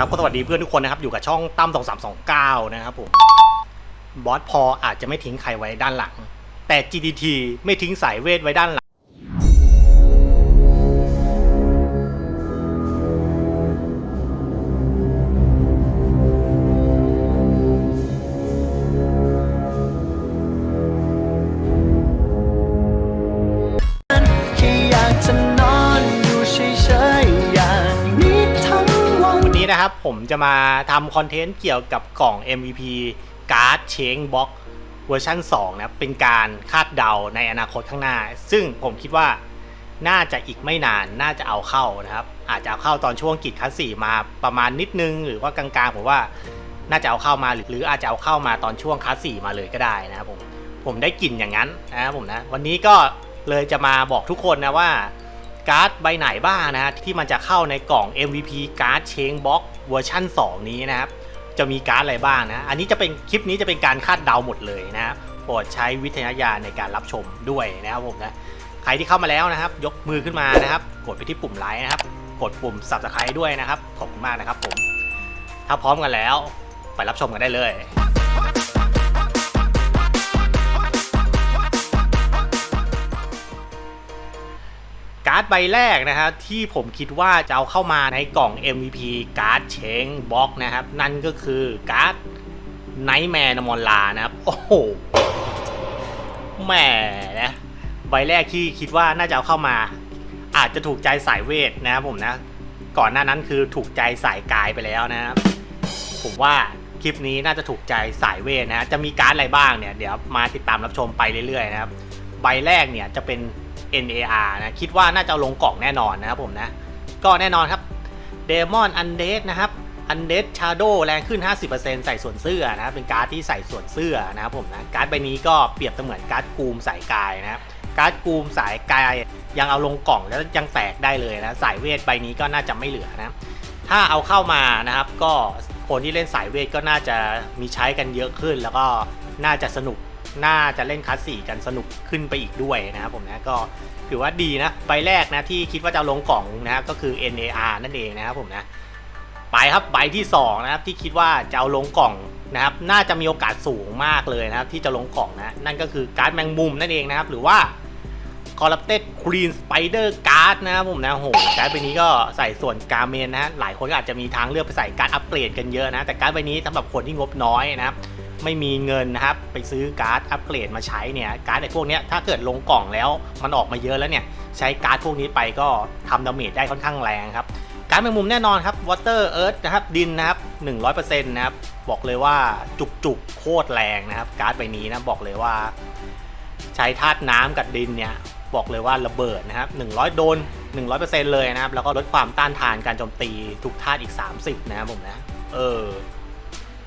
ครับก็สวัสดีเพื่อนทุกคนนะครับ อยู่กับช่องตั้มสองสามสองเก้านะครับผมบอสพออาจจะไม่ทิ้งใครไว้ด้านหลัง แต่ GDT ไม่ทิ้งสายเวทไว้ด้านหลัง นะครับผมจะมาทำคอนเทนต์เกี่ยวกับกล่อง MVP การ์ดเชงบ็อกเวอร์ชัน2นะครับเป็นการคาดเดาในอนาคตข้างหน้า ซึ่งผมคิดว่าน่าจะอีกไม่นานน่าจะเอาเข้านะครับ อาจจะเอาเข้าตอนช่วงกิจคัสสี่มาประมาณนิดนึง หรือว่ากลางๆผมว่าน่าจะเอาเข้ามาหรือหรืออาจจะเอาเข้ามาตอนช่วงคัสสี่มาเลยก็ได้นะครับผมผมได้กลิ่นอย่างนั้นนะครับผมนะวันนี้ก็เลยจะมาบอกทุกคนนะว่า การ์ดใบไหนบ้างนะฮะที่มันจะเข้าในกล่อง MVP การ์ดเชงบ็อกเวอร์ชัน2 นี้นะครับ จะมีการ์ดอะไรบ้างนะ อันนี้จะเป็นคลิปนี้จะเป็นการคาดเดาหมดเลยนะครับโปรดใช้วิทยาญาณในการรับชมด้วยนะครับผมนะใครที่เข้ามาแล้วนะครับ ยกมือขึ้นมานะครับ กดไปที่ปุ่มไลค์นะครับ กดปุ่ม subscribe ด้วยนะครับขอบคุณมากนะครับผมถ้าพร้อมกันแล้วไปรับชมกันได้เลย การ์ดใบแรกนะครับที่ผมคิดว่าจะเอาเข้ามาในกล่อง MVP การ์ดเชงบ็อกนะครับ นั่นก็คือการ์ดไนท์แมนมอนลานะครับ โอ้โหแหมนะใบแรกที่คิดว่าน่าจะเอาเข้ามา อาจจะถูกใจสายเวทนะครับผมนะ ก่อนหน้านั้นคือถูกใจสายกายไปแล้วนะครับ ผมว่าคลิปนี้น่าจะถูกใจสายเวทนะจะมีการ์ดอะไรบ้างเนี่ยเดี๋ยวมาติดตามรับชมไปเรื่อยๆนะครับ ใบแรกเนี่ยจะเป็น NAR นะคิดว่าน่าจะลงกล่องแน่นอนนะครับผมนะ ก็แน่นอนครับ Demon Undead นะครับ Undead Shadow แรงขึ้น 50%ใส่ส่วนเสื้อนะเป็นการ์ดที่ใส่ส่วนเสื้อนะครับผมนะการ์ดใบนี้ก็เปรียบเสมือนการ์ดกูมสายกายนะครับการ์ดกูมสายกายยังเอาลงกล่องแล้วยังแตกได้เลยนะสายเวทใบนี้ก็น่าจะไม่เหลือนะถ้าเอาเข้ามานะครับก็คนที่เล่นสายเวทก็น่าจะมีใช้กันเยอะขึ้น แล้วก็น่าจะสนุก น่าจะเล่นคลาสสี่กันสนุกขึ้นไปอีกด้วยนะครับผมนะก็ถือว่าดีนะใบแรกนะที่คิดว่าจะลงกล่องนะครับก็คือ NAR นั่นเองนะครับผมนะไปครับใบที่สองนะครับที่คิดว่าจะเอาลงกล่องนะครับน่าจะมีโอกาสสูงมากเลยนะครับที่จะลงกล่องนะนั่นก็คือการ์ดแมงมุมนั่นเองนะครับหรือว่า Corrupted Queen Spider Card นะครับผมนะโหการ์ดใบนี้ก็ใส่ส่วนกาเมนนะฮะหลายคนก็อาจจะมีทางเลือกไปใส่การ์ดอัปเกรดกันเยอะนะแต่การ์ดใบนี้สำหรับคนที่งบน้อยนะครับ ไม่มีเงินนะครับไปซื้อการ์ดอัปเกรดมาใช้เนี่ยการ์ดไอ้พวกนี้ถ้าเกิดลงกล่องแล้วมันออกมาเยอะแล้วเนี่ยใช้การ์ดพวกนี้ไปก็ทำดาเมจได้ค่อนข้างแรงครับการ์ดแมงมุมแน่นอนครับ Water Earth นะครับดินนะครับ 100%นะครับบอกเลยว่าจุกจุกโคตรแรงนะครับ การ์ดใบนี้นะบอกเลยว่า ใช้ธาตุน้ำกับดินเนี่ยบอกเลยว่าระเบิดนะครับ 100 โดน 100%เลยนะครับ แล้วก็ลดความต้านทานการโจมตีทุกธาตุอีก 30 นะครับผมนะ เออ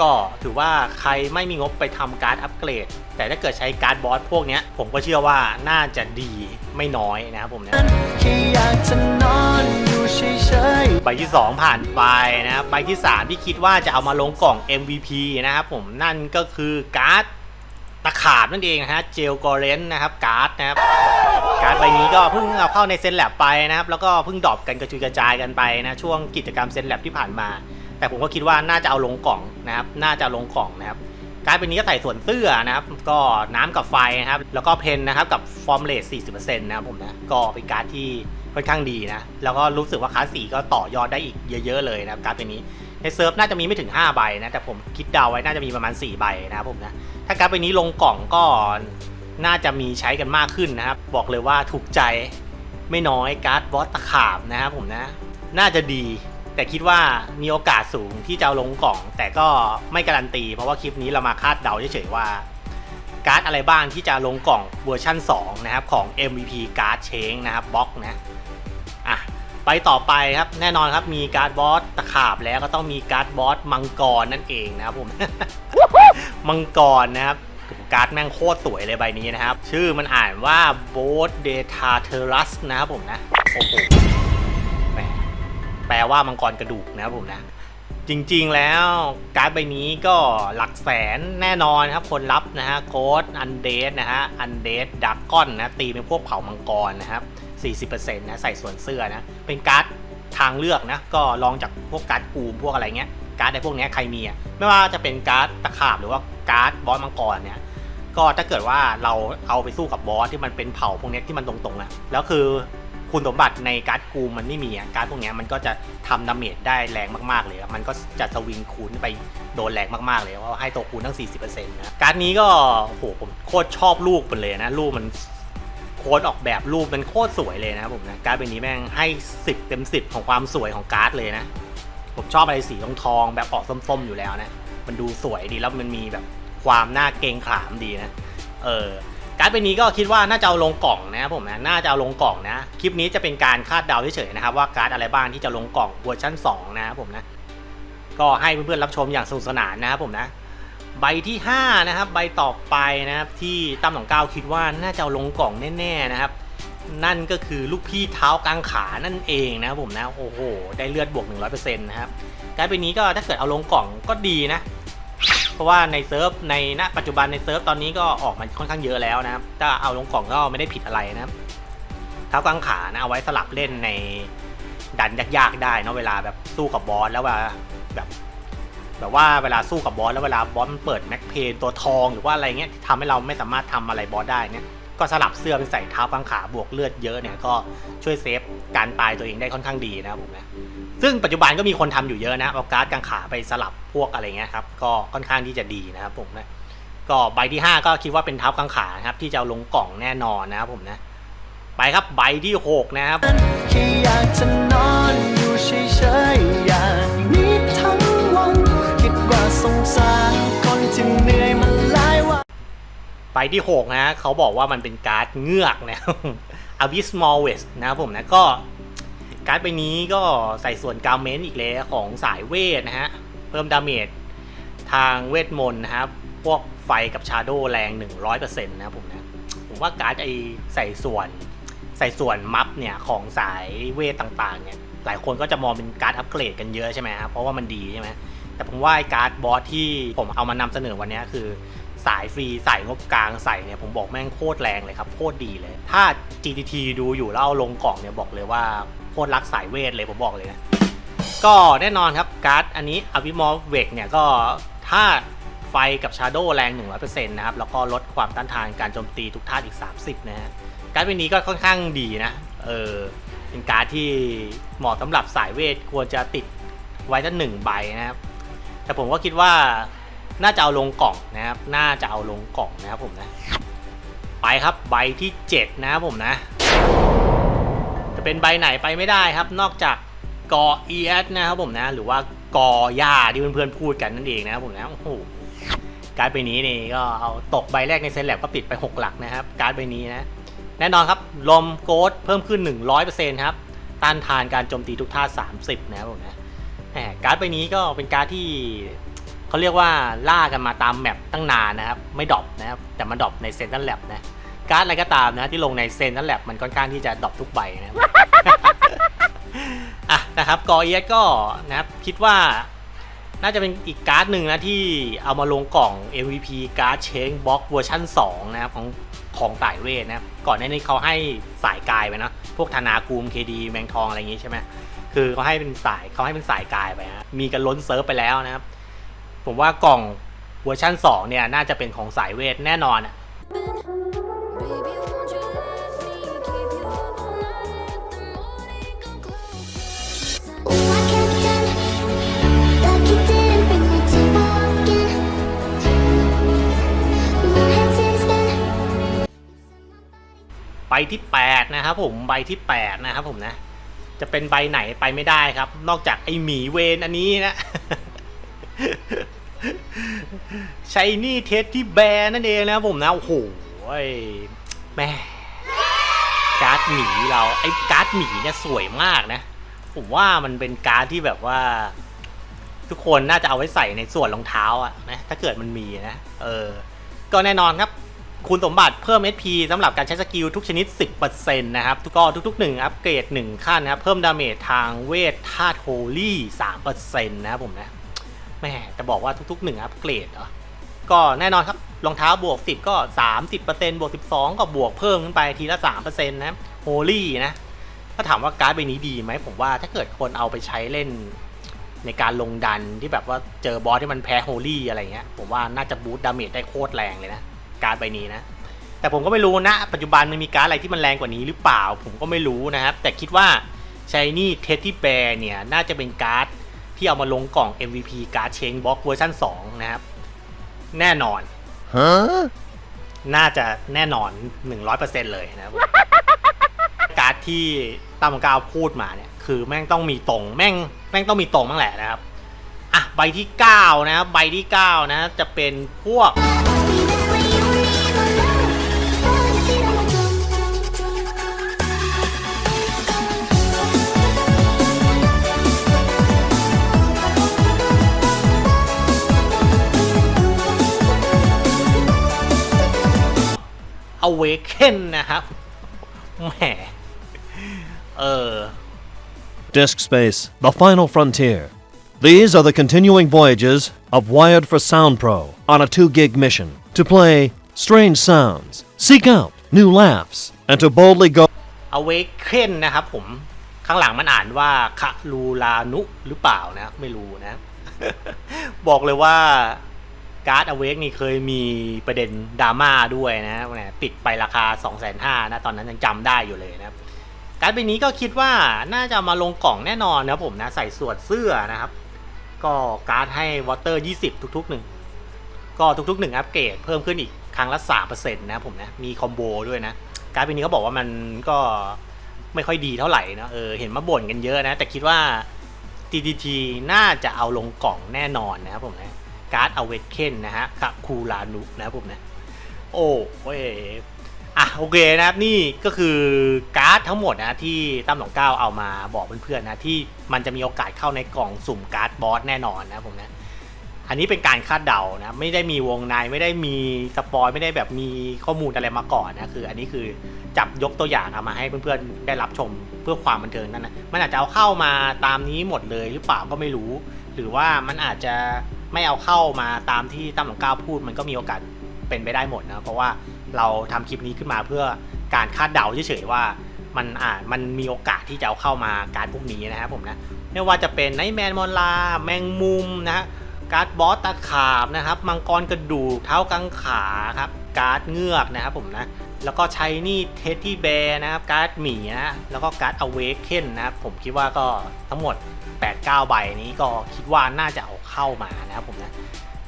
ก็ถือว่าใครไม่มีงบไปทำการ์ดอัปเกรด แต่ถ้าเกิดใช้การ์ดบอสพวกเนี้ย ผมก็เชื่อว่าน่าจะดีไม่น้อยนะครับผมนะแค่อยากจะนอนอยู่เฉยๆใบที่ 2 ผ่านไปนะครับใบที่ 3 ที่คิดว่าจะเอามาลงกล่อง MVP นะครับผมนั่นก็คือการ์ดตะขาบนั่นเองนะฮะเจลกอเรนนะครับการ์ดนะครับการ์ดใบนี้ก็เพิ่งเอาเข้าในเซนแลบไปนะครับแล้วก็เพิ่งดรอปกันกระจุยกระจายกันไปนะช่วงกิจกรรมเซนแลบที่ผ่านมา แต่ผมก็คิดว่าน่าจะเอาลงกล่องนะครับ น่าจะลงกล่องนะครับ การ์ดใบนี้ก็ใส่ส่วนเสื้อนะครับ ก็น้ำกับไฟนะครับ แล้วก็เพนนะครับกับฟอร์มเลส40%นะครับผมนะ ก็เป็นการ์ดที่ค่อนข้างดีนะ แล้วก็รู้สึกว่าคาสีก็ต่อยอดได้อีกเยอะๆเลยนะครับ การ์ดใบนี้ในเซิร์ฟน่าจะมีไม่ถึง 5 ใบนะ แต่ผมคิดเดาไว้น่าจะมีประมาณ 4 ใบนะครับผมนะ ถ้าการ์ดใบนี้ลงกล่องก็น่าจะมีใช้กันมากขึ้นนะครับ บอกเลยว่าถูกใจไม่น้อยการ์ดบอสตะขาบนะครับผมนะ น่าจะดี แต่คิดว่ามีโอกาสสูงที่จะลงกล่อง แต่ก็ไม่การันตี เพราะว่าคลิปนี้เรามาคาดเดาเฉยๆว่า การ์ดอะไรบ้างที่จะลงกล่องเวอร์ชั่น 2 นะครับ ของ MVP การ์ดเชงนะครับบล็อกนะอะไปต่อไปครับแน่นอนครับมีการ์ดบอสตะขาบแล้วก็ต้องมีการ์ดบอสมังกรนั่นเองนะครับผม มังกรนะครับการ์ดแม่งโคตรสวยเลยใบนี้นะครับ ชื่อมันอ่านว่าโบสเดทาเทรัสนะครับผมนะ โอ้โห ลว่ามังกรกระดูกนะครับผมนะ จริงๆแล้วการ์ดใบนี้ก็หลักแสนแน่นอนครับ คนรับนะฮะโค้ดอันเดสนะฮะอันเดสดักก้อนนะตีเป็นพวกเผ่ามังกรนะครับ 40%นะใส่ส่วนเสื้อนะ เป็นการ์ดทางเลือกนะ ก็ลองจากพวกการ์ดกูมพวกอะไรเงี้ยการ์ดในพวกนี้ใครมีอะไม่ว่าจะเป็นการ์ดตะขาบหรือว่าการ์ดบอสมังกรเนี่ยก็ถ้าเกิดว่าเราเอาไปสู้กับบอสที่มันเป็นเผ่าพวกนี้ที่มันตรงๆอะแล้วคือ คุณสมบัติในการ์ดกูมันไม่มีอะการ์ดพวกเนี้ยมันก็จะทำดาเมจได้แรงมากๆเลยอะมันก็จะสวิงคูณไปโดนแรงมากๆเลยว่าให้ตัวคูณทั้ง 40%นะการ์ดนี้ก็โอ้โหผมโคตรชอบลูกมันเลยนะลูกมันโค้ดออกแบบรูปมันโคตรสวยเลยนะผมนะการ์ดใบนี้แม่งให้ 10 เต็ม 10 ของความสวยของการ์ดเลยนะ ผมชอบอะไรสีทองทองๆแบบออกส้มๆอยู่แล้วนะ มันดูสวยดีแล้วมันมีแบบความน่าเกรงขามดีนะ เออ การ์ดใบนี้ก็คิดว่าน่าจะเอาลงกล่องนะครับผมนะน่าจะเอาลงกล่องนะ คลิปนี้จะเป็นการคาดเดาเฉยๆนะครับว่าการ์ดอะไรบ้างที่จะลงกล่องเวอร์ชัน2นะครับผมนะก็ให้เพื่อนๆรับชมอย่างสนุกสนานนะครับผมนะใบที่ 5 นะครับ ใบต่อไปนะครับที่ตั้มหนองเก้าคิดว่าน่าจะเอาลงกล่องแน่ๆนะครับ นั่นก็คือลูกพี่เท้ากลางขานั่นเองนะครับผมนะโอ้โหได้เลือดบวก 100%นะครับการ์ดใบนี้ก็ถ้าเกิดเอาลงกล่องก็ดีนะ เพราะว่าในเซิร์ฟในณปัจจุบันในเซิร์ฟตอนนี้ก็ออกมาค่อนข้างเยอะแล้วนะครับ ถ้าเอาลงกล่องก็ไม่ได้ผิดอะไรนะครับเท้ากลางขานะเอาไว้สลับเล่นในดันยากๆได้นะเวลาแบบสู้กับบอสแล้วเวลาแบบแบบว่าเวลาสู้กับบอสแล้วเวลาบอสมันเปิดแม็กเพนตัวทองหรือว่าอะไรเงี้ยทำให้เราไม่สามารถทำอะไรบอสได้เนี่ย ก็สลับเสื้อเป็นใส่เท้ากลางขาบวกเลือดเยอะเนี่ยก็ช่วยเซฟการตายตัวเองได้ค่อนข้างดีนะครับผมนะซึ่งปัจจุบันก็มีคนทำอยู่เยอะนะเอาการ์ดกางขาไปสลับพวกอะไรเงี้ยครับก็ค่อนข้างที่จะดีนะครับผมนะก็ใบที่ 5 ก็คิดว่าเป็นเท้ากางขาครับที่จะลงกล่องแน่นอนนะครับผมนะไปครับใบที่ 6 นะครับ ใบที่ 6 นะเขาบอกว่ามันเป็นการ์ดเงือกนะ Abysmal West นะครับผมนะก็การ์ดใบนี้ก็ใส่ส่วนกาเมนต์อีกแล้วของสายเวทนะฮะ เพิ่มดาเมจทางเวทมนต์นะครับ พวกไฟกับชาโดว์แรง 100%นะครับผมนะผมว่าการ์ดไอใส่ส่วนใส่ส่วนมัฟเนี่ยของสายเวทต่างๆเนี่ยหลายคนก็จะมองเป็นการ์ดอัปเกรดกันเยอะใช่ไหมครับเพราะว่ามันดีใช่ไหมแต่ผมว่าการ์ดบอสที่ผมเอามานำเสนอวันนี้คือ สายฟรีใส่งบกลางใส่เนี่ยผมบอกแม่งโคตรแรงเลยครับโคตรดีเลย ถ้า GTT ดูอยู่แล้วเอาลงกล่องเนี่ยบอกเลยว่าโคตรรักสายเวทเลยผมบอกเลยนะก็แน่นอนครับการ์ดอันนี้อ v ิมอ v เวกเนี่ยก็ถ้าไฟกับชาร์โดแรง 100%นะครับ แล้วก็ลดความต้านทานการโจมตีทุกท่าตุอีก 30 นะฮะ การ์ดใบนี้ก็ค่อนข้างดีนะ เออ เป็นการ์ดที่เหมาะสำหรับสายเวทควรจะติดไว้ทั้งหนึ่งใบนะครับ แต่ผมก็คิดว่า น่าจะเอาลงกล่องนะครับ น่าจะเอาลงกล่องนะครับผมนะ ไปครับใบที่ 7 นะครับผมนะ จะเป็นใบไหนไปไม่ได้ครับ นอกจากกอ ES นะครับผมนะ หรือว่ากอย่าที่เพื่อนๆพูดกันนั่นเองนะครับผมนะ โอ้โห การ์ดใบนี้นี่ก็เอาตกใบแรกในเซนแลบก็ปิดไป 6 หลักนะครับ การ์ดใบนี้นะ แน่นอนครับ ลมโกดเพิ่มขึ้น 100%ครับ ต้านทานการโจมตีทุกท่า 30 นะครับผมนะแหมการ์ดใบนี้ก็เป็นการ์ดที่ เขาเรียกว่าล่ากันมาตามแมปตั้งนานนะครับ ไม่ดรอปนะครับ แต่มาดรอปในเซน t ั a แลบนะ การ์ดอะไรก็ตามนะที่ลงในเซน t ั a แลบมันค่อนข้างที่จะดรอปทุกใบนะครับ อะนะครับกอเอสก็นะครับคิดว่าน่าจะเป็นอีกการ์ดหนึ่งนะที่เอามาลงกล่อง MVP การ์ดเชงบ็อกเวอร์ชัน2นะครับของของสายเวทนะก่อนหน้านี้เขาให้สายกายไปนะพวกธนากูมเคดีแมงทองอะไรอย่างงี้ใช่ไหมคือเขาให้เป็นสายเขาให้เป็นสายกายไปฮะมีกันล้นเซิร์ฟไปแล้วนะครับ ผมว่ากล่องเวอร์ชั่น 2 เนี่ย น่าจะเป็นของสายเวทแน่นอนอะใบที่ 8 นะครับผมใบที่ 8 นะครับผมนะ จะเป็นใบไหนไปไม่ได้ครับ นอกจากไอหมีเวนอันนี้นะ ใช้นี่เทสที่แบร์นั่นเองนะผมนะ โอ้โหแม่การ์ดหมีเราไอ้การ์ดหมีเนี่ยสวยมากนะ ผมว่ามันเป็นการ์ดที่แบบว่า ทุกคนน่าจะเอาไว้ใส่ในส่วนรองเท้าอะนะถ้าเกิดมันมีนะ เออ ก็แน่นอนครับคุณสมบัติเพิ่ม SP สำหรับการใช้สกิลทุกชนิด 10%นะครับทุกก็ทุกๆ 1 อัปเกรด 1 ขั้นนะครับ เพิ่มดาเมจทางเวทธาตุโฮลี่ 3%นะครับผมนะ ม่แต่บอกว่าทุกๆ1อัปเกรดเหรอก็แน่นอนครับรองเท้าบวก 10 ก็ 30%บวก 12 ก็บวกเพิ่มขึ้นไปทีละ 3%นะครับโฮลี่นะ ถ้าถามว่าการ์ดใบนี้ดีไหมผมว่าถ้าเกิดคนเอาไปใช้เล่นในการลงดันที่แบบว่าเจอบอสที่มันแพ้โฮลี่อะไรเงี้ยผมว่าน่าจะบูตดาเมจได้โคตรแรงเลยนะ การ์ดใบนี้นะ แต่ผมก็ไม่รู้นะ ปัจจุบันมันมีการ์ดอะไรที่มันแรงกว่านี้หรือเปล่า ผมก็ไม่รู้นะครับ แต่คิดว่าชายนี่เทสที่แบร์เนี่ยน่าจะเป็นการ์ด ที่เอามาลงกล่อง MVP การ์ดเชงบ็อกเวอร์ชัน2นะครับ แน่นอน Huh? น่าจะแน่นอน 100%เลยนะครับการ์ดที่ตั้มกาวพูดมาเนี่ย คือแม่งต้องมีตรงแม่งแม่งต้องมีตรงบ้างแหละนะครับ อะ ใบที่ 9 นะครับ ใบที่ 9 นะ จะเป็นพวก Awaken นะครับแหมเออ Disk Space, The Final Frontier. These are the continuing voyages of Wired for Sound Pro on a 2 gig mission to play strange sounds, seek out new laughs, and to boldly go Awaken นะครับผม ข้างหลังมันอ่านว่าคารูลานุหรือเปล่านะ ไม่รู้นะ บอกเลยว่า การ์ด Awake นี่เคยมีประเด็นดราม่าด้วยนะปิดไปราคา 2 5 0 0 0นะตอนนั้นยังจำได้อยู่เลยนะครับการ์ดใบนี้ก็คิดว่าน่าจะมาลงกล่องแน่นอนนะผมนะใส่สวดเสื้อนะครับ ก็การ์ดให้วอเตอร์ 20 ทุกๆหนึ่งก็ทุกๆหนึ่งอัปเกรดเพิ่มขึ้นอีกครั้งละ3%นะผมนะมีคอมโบด้วยนะการ์ดใบนี้เขาบอกว่ามันก็ไม่ค่อยดีเท่าไหร่นะเออเห็นมาบ่นกันเยอะนะ แต่คิดว่า TTT น่าจะเอาลงกล่องแน่นอนนะครับผมนะ การ์ดอเวกเคนนะฮะคาคูลานุนะผมนะโอ้เว้อะโอเคนะครับนี่ก็คือการ์ดทั้งหมดนะที่ตั้มหลองเก้าเอามาบอกเพื่อนๆนะที่มันจะมีโอกาสเข้าในกล่องสุ่มการ์ดบอสแน่นอนนะผมนะอันนี้เป็นการคาดเดานะไม่ได้มีวงในไม่ได้มีสปอยไม่ได้แบบมีข้อมูลอะไรมาก่อนนะคือ อันนี้คือจับยกตัวอย่างเอามาให้เพื่อนๆได้รับชมเพื่อความบันเทิงนั่นนะมันอาจจะเอาเข้ามาตามนี้หมดเลยหรือเปล่าก็ไม่รู้ หรือว่ามันอาจจะ ไม่เอาเข้ามาตามที่ตั้มหลวงก้าวพูด มันก็มีโอกาสเป็นไปได้หมดนะ เพราะว่าเราทำคลิปนี้ขึ้นมาเพื่อการคาดเดาเฉยๆว่ามันอ่ามันมีโอกาสที่จะเอาเข้ามาการพวกนี้นะครับผมนะไม่ว่าจะเป็นไนแมนมอนลา แมงมุมนะฮะการ์ดบอสตะขาบนะครับ มังกรกระดูกเท้ากังขาครับการ์ดเงือกนะครับผมนะ แล้วก็ใช้นี่เทสที่แบร์นะครับ การ์ดหมีนะแล้วก็การ์ดอเวกเคนนะครับ ผมคิดว่าก็ทั้งหมด 8-9 ใบนี้ก็คิดว่าน่าจะเอาเข้ามานะครับผมนะ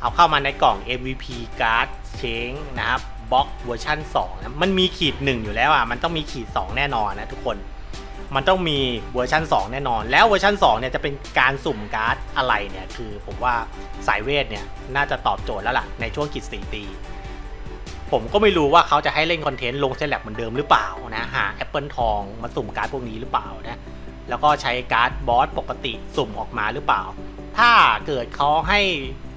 เอาเข้ามาในกล่อง MVP การ์ดเชงนะครับบล็อกเวอร์ชัน2นะมันมีขีด 1 อยู่แล้วอะ มันต้องมีขีด 2 แน่นอนนะทุกคน มันต้องมีเวอร์ชัน2 แน่นอน แล้วเวอร์ชัน2เนี่ยจะเป็นการสุ่มการ์ดอะไรเนี่ย คือผมว่าสายเวทเนี่ยน่าจะตอบโจทย์แล้วล่ะในช่วงกิจสี่ปี ผมก็ไม่รู้ว่าเขาจะให้เล่นคอนเทนต์ลงเซลแลบเหมือนเดิมหรือเปล่านะหาแอปเปิลทองมาสุ่มการ์ดพวกนี้หรือเปล่านะแล้วก็ใช้การ์ดบอสปกติสุ่มออกมาหรือเปล่า ถ้าเกิดเขาให้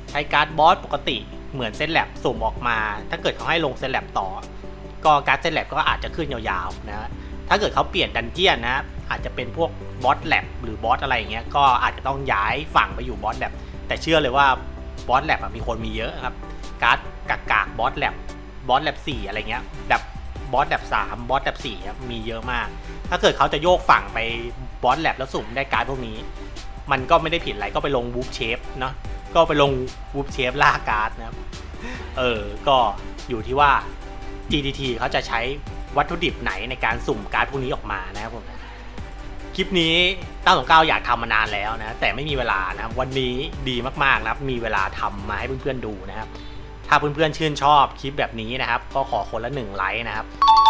ใช้การ์ดบอสปกติเหมือนเซนแลบสุ่มออกมา ถ้าเกิดเขาให้ลงเซนแลบต่อ ก็การ์ดเซนแลบก็อาจจะขึ้นยาวๆนะถ้าเกิดเขาเปลี่ยนดันเจียนนะอาจจะเป็นพวกบอสแลบหรือบอสอะไรอย่างเงี้ยก็อาจจะต้องย้ายฝั่งไปอยู่บอสแลบแต่เชื่อเลยว่าบอสแลบมีคนมีเยอะครับการ์ดกากากบอสแลบ บอสแลบสี่อะไรเงี้ยแบบบอสแลบสามบอสแลบสี่มีเยอะมาก ถ้าเกิดเขาจะโยกฝั่งไปบอสแลบแล้วสุ่มได้การ์ดพวกนี้ มันก็ไม่ได้ผิดอะไรก็ไปลงวูฟเชฟเนาะก็ไปลงวูฟเชฟล่าการ์ดนะครับเออก็อยู่ที่ว่า GDT เขาจะใช้วัตถุดิบไหนในการสุ่มการ์ดพวกนี้ออกมานะครับผมคลิปนี้ตั้งสองเก้าอยากทำมานานแล้วนะ แต่ไม่มีเวลานะวันนี้ดีมากๆนะครับ มีเวลาทำมาให้เพื่อนๆดูนะครับ ถ้าเพื่อนๆชื่นชอบคลิปแบบนี้นะครับก็ขอคนละหนึ่งไลค์นะครับ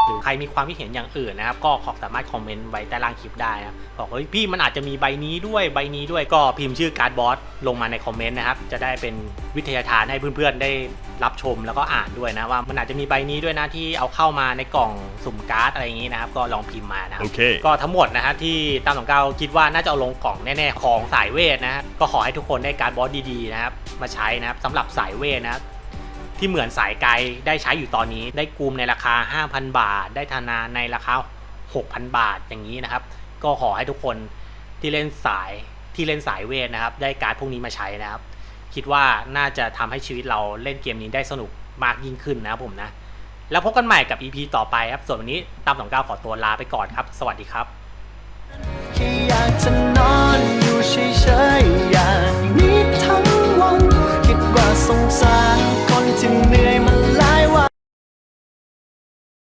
หรือใครมีความคิดเห็นอย่างอื่นนะครับ ก็ขอสามารถคอมเมนต์ไว้ใต้ล่างคลิปได้นะครับบอกเฮ้ยพี่มันอาจจะมีใบนี้ด้วยใบนี้ด้วยก็พิมพ์ชื่อการ์ดบอสลงมาในคอมเมนต์นะครับ จะได้เป็นวิทยาทานให้เพื่อนๆได้รับชมแล้วก็อ่านด้วยนะว่ามันอาจจะมีใบนี้ด้วยนะที่เอาเข้ามาในกล่องสุ่มการ์ดอะไรอย่างนี้นะครับ ก็ลองพิมพ์มานะครับ Okay. ก็ทั้งหมดนะฮะที่ตามสองเก้าคิดว่าน่าจะเอาลงกล่องแน่ๆของสายเวทนะฮะก็ขอให้ทุกคนได้การดบอสดีๆนะครับมาใช้นะครับสำหรับสายเวทนะครับ ที่เหมือนสายไกลได้ใช้อยู่ตอนนี้ ได้กูมในราคา 5,000 บาท ได้ธนาในราคา 6,000 บาทอย่างนี้นะครับ ก็ขอให้ทุกคนที่เล่นสายที่เล่นสายเวทนะครับ ได้การดพวกนี้มาใช้นะครับ คิดว่าน่าจะทำให้ชีวิตเราเล่นเกมนี้ได้สนุกมากยิ่งขึ้นนะครับผมนะ แล้วพบกันใหม่กับ EP ต่อไปครับ ส่วนวันนี้ตามสองเก้าขอตัวลาไปก่อนครับ สวัสดีครับากจะนอนอยู่เฉยๆอย่างนี้ทั้งวัน คิดว่าสงสาร day